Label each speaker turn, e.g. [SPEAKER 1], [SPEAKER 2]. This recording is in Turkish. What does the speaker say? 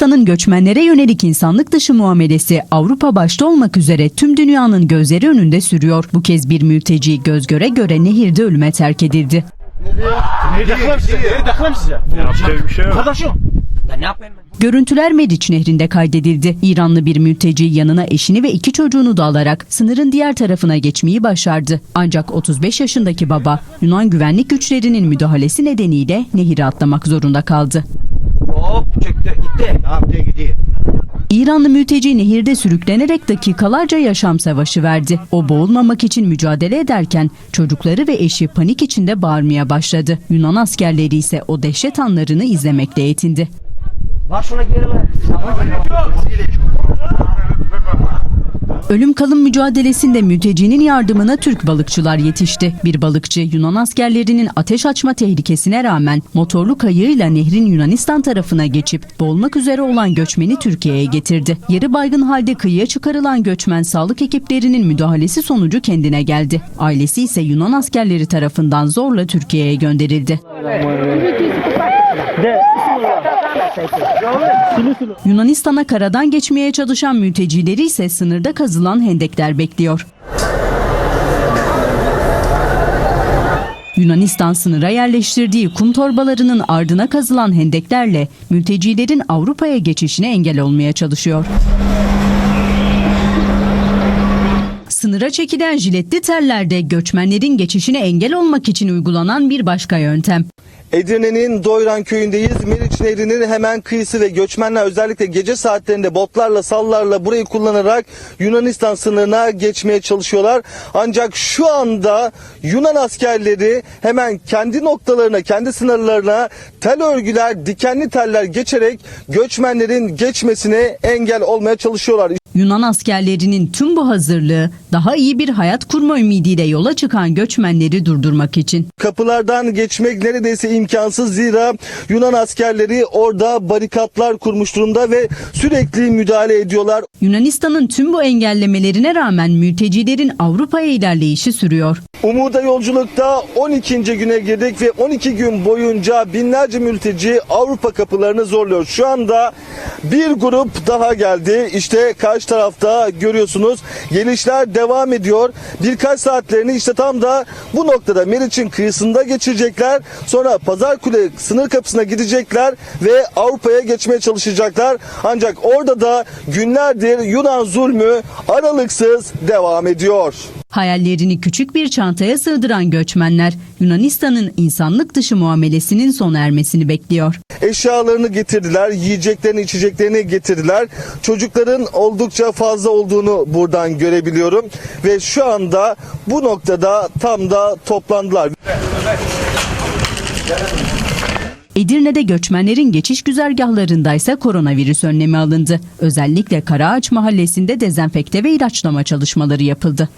[SPEAKER 1] Yunanistan'ın göçmenlere yönelik insanlık dışı muamelesi Avrupa başta olmak üzere tüm dünyanın gözleri önünde sürüyor. Bu kez bir mülteci göz göre göre nehirde ölüme terk edildi.
[SPEAKER 2] Şey?
[SPEAKER 1] Görüntüler Meriç Nehri'nde kaydedildi. İranlı bir mülteci yanına eşini ve iki çocuğunu da alarak sınırın diğer tarafına geçmeyi başardı. Ancak 35 yaşındaki baba Yunan güvenlik güçlerinin müdahalesi nedeniyle nehiri atlamak zorunda kaldı.
[SPEAKER 3] Hop çöktü gitti.
[SPEAKER 2] Ne yaptı gidiyor?
[SPEAKER 1] İranlı mülteci nehirde sürüklenerek dakikalarca yaşam savaşı verdi. O boğulmamak için mücadele ederken çocukları ve eşi panik içinde bağırmaya başladı. Yunan askerleri ise o dehşet anlarını izlemekle yetindi.
[SPEAKER 3] Var şuna geri ver.
[SPEAKER 1] Ölüm kalım mücadelesinde mültecinin yardımına Türk balıkçılar yetişti. Bir balıkçı Yunan askerlerinin ateş açma tehlikesine rağmen motorlu kayığıyla nehrin Yunanistan tarafına geçip boğulmak üzere olan göçmeni Türkiye'ye getirdi. Yarı baygın halde kıyıya çıkarılan göçmen sağlık ekiplerinin müdahalesi sonucu kendine geldi. Ailesi ise Yunan askerleri tarafından zorla Türkiye'ye gönderildi. Yunanistan'a karadan geçmeye çalışan mültecileri ise sınırda kazılan hendekler bekliyor. Yunanistan sınıra yerleştirdiği kum torbalarının ardına kazılan hendeklerle mültecilerin Avrupa'ya geçişine engel olmaya çalışıyor. Sınıra çekilen jiletli tellerde göçmenlerin geçişine engel olmak için uygulanan bir başka yöntem.
[SPEAKER 4] Edirne'nin Doyran köyündeyiz. Meriç Nehri'nin hemen kıyısı ve göçmenler özellikle gece saatlerinde botlarla sallarla burayı kullanarak Yunanistan sınırına geçmeye çalışıyorlar. Ancak şu anda Yunan askerleri hemen kendi noktalarına, kendi sınırlarına tel örgüler, dikenli teller geçerek göçmenlerin geçmesine engel olmaya çalışıyorlar.
[SPEAKER 1] Yunan askerlerinin tüm bu hazırlığı daha iyi bir hayat kurma ümidiyle yola çıkan göçmenleri durdurmak için.
[SPEAKER 4] Kapılardan geçmek neredeyse imkansız zira Yunan askerleri orada barikatlar kurmuş durumda ve sürekli müdahale ediyorlar.
[SPEAKER 1] Yunanistan'ın tüm bu engellemelerine rağmen mültecilerin Avrupa'ya ilerleyişi sürüyor.
[SPEAKER 4] Umuda yolculukta 12. güne girdik ve 12 gün boyunca binlerce mülteci Avrupa kapılarını zorluyor. Şu anda bir grup daha geldi. İşte karşı tarafta görüyorsunuz. Gelişler devam ediyor. Birkaç saatlerini işte tam da bu noktada Meriç'in kıyısında geçirecekler. Sonra Pazarkule sınır kapısına gidecekler ve Avrupa'ya geçmeye çalışacaklar. Ancak orada da günlerdir Yunan zulmü aralıksız devam ediyor.
[SPEAKER 1] Hayallerini küçük bir çantaya sığdıran göçmenler Yunanistan'ın insanlık dışı muamelesinin sona ermesini bekliyor.
[SPEAKER 4] Eşyalarını getirdiler, yiyeceklerini, içeceklerini getirdiler. Çocukların oldukça fazla olduğunu buradan görebiliyorum ve şu anda bu noktada tam da toplandılar.
[SPEAKER 1] Edirne'de göçmenlerin geçiş güzergahlarındaysa koronavirüs önlemi alındı. Özellikle Karaağaç mahallesinde dezenfekte ve ilaçlama çalışmaları yapıldı.